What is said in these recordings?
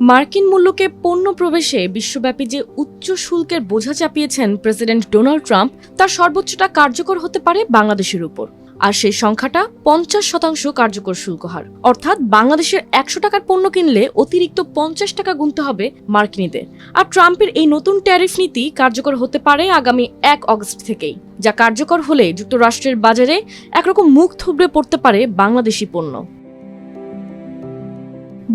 মার্কিন মূল্যকে পণ্য প্রবেশে বিশ্বব্যাপী যে উচ্চ শুল্কের বোঝা চাপিয়েছেন প্রেসিডেন্ট ডোনাল্ড ট্রাম্প, তার সর্বোচ্চটা কার্যকর হতে পারে বাংলাদেশের উপর। আর সেই সংখ্যাটা পঞ্চাশ শতাংশ কার্যকর শুল্ক হার। অর্থাৎ বাংলাদেশের একশো টাকার পণ্য কিনলে অতিরিক্ত পঞ্চাশ টাকা গুনতে হবে মার্কিনীদের। আর ট্রাম্পের এই নতুন ট্যারিফ নীতি কার্যকর হতে পারে আগামী এক অগস্ট থেকেই, যা কার্যকর হলে যুক্তরাষ্ট্রের বাজারে একরকম মুখ থুবড়ে পড়তে পারে বাংলাদেশি পণ্য।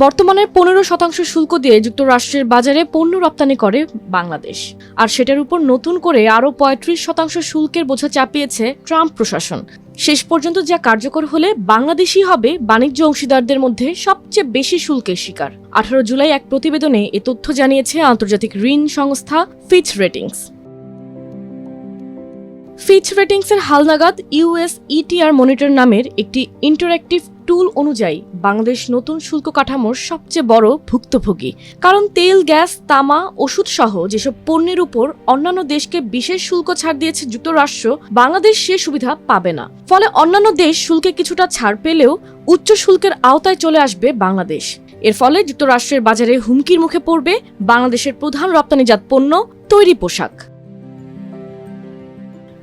বর্তমানে পনেরো শতাংশ শুল্ক দিয়ে যুক্তরাষ্ট্রের বাজারে পণ্য রপ্তানি করে বাংলাদেশ। আর সেটার উপর নতুন করে আরও পঁয়ত্রিশ শতাংশ শুল্কের বোঝা চাপিয়েছে ট্রাম্প প্রশাসন। শেষ পর্যন্ত যা কার্যকর হলে বাংলাদেশই হবে বাণিজ্য অংশীদারদের মধ্যে সবচেয়ে বেশি শুল্কের শিকার। আঠারো জুলাই এক প্রতিবেদনে এ তথ্য জানিয়েছে আন্তর্জাতিক ঋণ সংস্থা ফিচ রেটিংস। ফিচ রেটিংসের হালনাগাদ ইউএস ইটিআর মনিটর নামের একটি ইন্টারঅ্যাক্টিভ টুল অনুযায়ী বাংলাদেশ নতুন শুল্ক কাঠামোর সবচেয়ে বড় ভুক্তভোগী। কারণ তেল, গ্যাস, তামা ওষুধ সহ যেসব পণ্যের উপর অন্যান্য দেশকে বিশেষ শুল্ক ছাড় দিয়েছে যুক্তরাষ্ট্র, বাংলাদেশ সে সুবিধা পাবে না। ফলে অন্যান্য দেশ শুল্কে কিছুটা ছাড় পেলেও উচ্চ শুল্কের আওতায় চলে আসবে বাংলাদেশ। এর ফলে যুক্তরাষ্ট্রের বাজারে হুমকির মুখে পড়বে বাংলাদেশের প্রধান রপ্তানিজাত পণ্য, তৈরি পোশাক।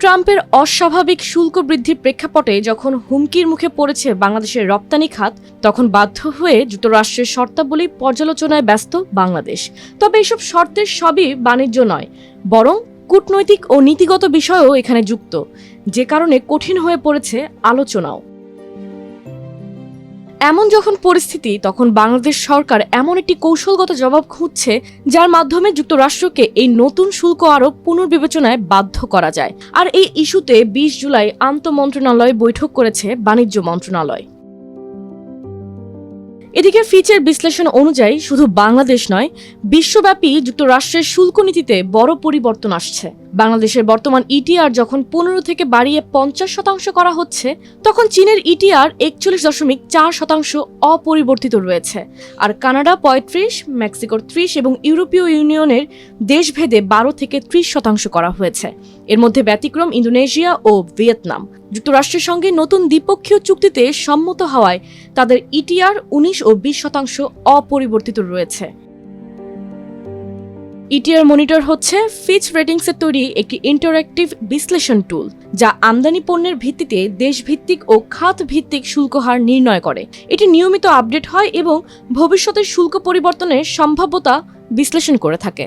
ট্রাম্পের অস্বাভাবিক শুল্ক বৃদ্ধির প্রেক্ষাপটে যখন হুমকির মুখে পড়েছে বাংলাদেশের রপ্তানি খাত, তখন বাধ্য হয়ে যুক্তরাষ্ট্রের শর্তাবলী পর্যালোচনায় ব্যস্ত বাংলাদেশ। তবে এসব শর্তের সবই বাণিজ্য নয়, বরং কূটনৈতিক ও নীতিগত বিষয়ও এখানে যুক্ত। যে কারণে কঠিন হয়ে পড়েছে আলোচনাও। এমন যখন পরিস্থিতি, তখন বাংলাদেশ সরকার এমন একটি কৌশলগত জবাব খুঁজছে, যার মাধ্যমে যুক্তরাষ্ট্রকে এই নতুন শুল্ক আরোপ পুনর্বিবেচনায় বাধ্য করা যায়। আর এই ইস্যুতে বিশ জুলাই আন্তঃমন্ত্রণালয় বৈঠক করেছে বাণিজ্য মন্ত্রণালয়। এদিকে ফিচের বিশ্লেষণ অনুযায়ী শুধু বাংলাদেশ নয়, বিশ্বব্যাপী যুক্তরাষ্ট্রের শুল্ক নীতিতে বড় পরিবর্তন আসছে। বাংলাদেশের বর্তমান ইটিআর যখন পনেরো থেকে বাড়িয়ে পঞ্চাশ শতাংশ করা হচ্ছে, তখন চীনের ইটিআর একচল্লিশ দশমিক চার শতাংশ অপরিবর্তিত রয়েছে। আর কানাডা পঁয়ত্রিশ, মেক্সিকোর ত্রিশ এবং ইউরোপীয় ইউনিয়নের দেশভেদে বারো থেকে ত্রিশ শতাংশ করা হয়েছে। এর মধ্যে ব্যতিক্রম ইন্দোনেশিয়া ও ভিয়েতনাম। যুক্তরাষ্ট্রের সঙ্গে নতুন দ্বিপক্ষীয় চুক্তিতে সম্মত হওয়ায় তাদের ইটিআর উনিশ ও বিশ শতাংশ অপরিবর্তিত রয়েছে। ইটিআর মনিটর হচ্ছে ফিচ রেটিংসের তৈরি একটি ইন্টারঅ্যাক্টিভ বিশ্লেষণ টুল, যা আমদানি পণ্যের ভিত্তিতে দেশভিত্তিক ও খাত ভিত্তিক শুল্ক হার নির্ণয় করে। এটি নিয়মিত আপডেট হয় এবং ভবিষ্যতের শুল্ক পরিবর্তনের সম্ভাব্যতা বিশ্লেষণ করে থাকে।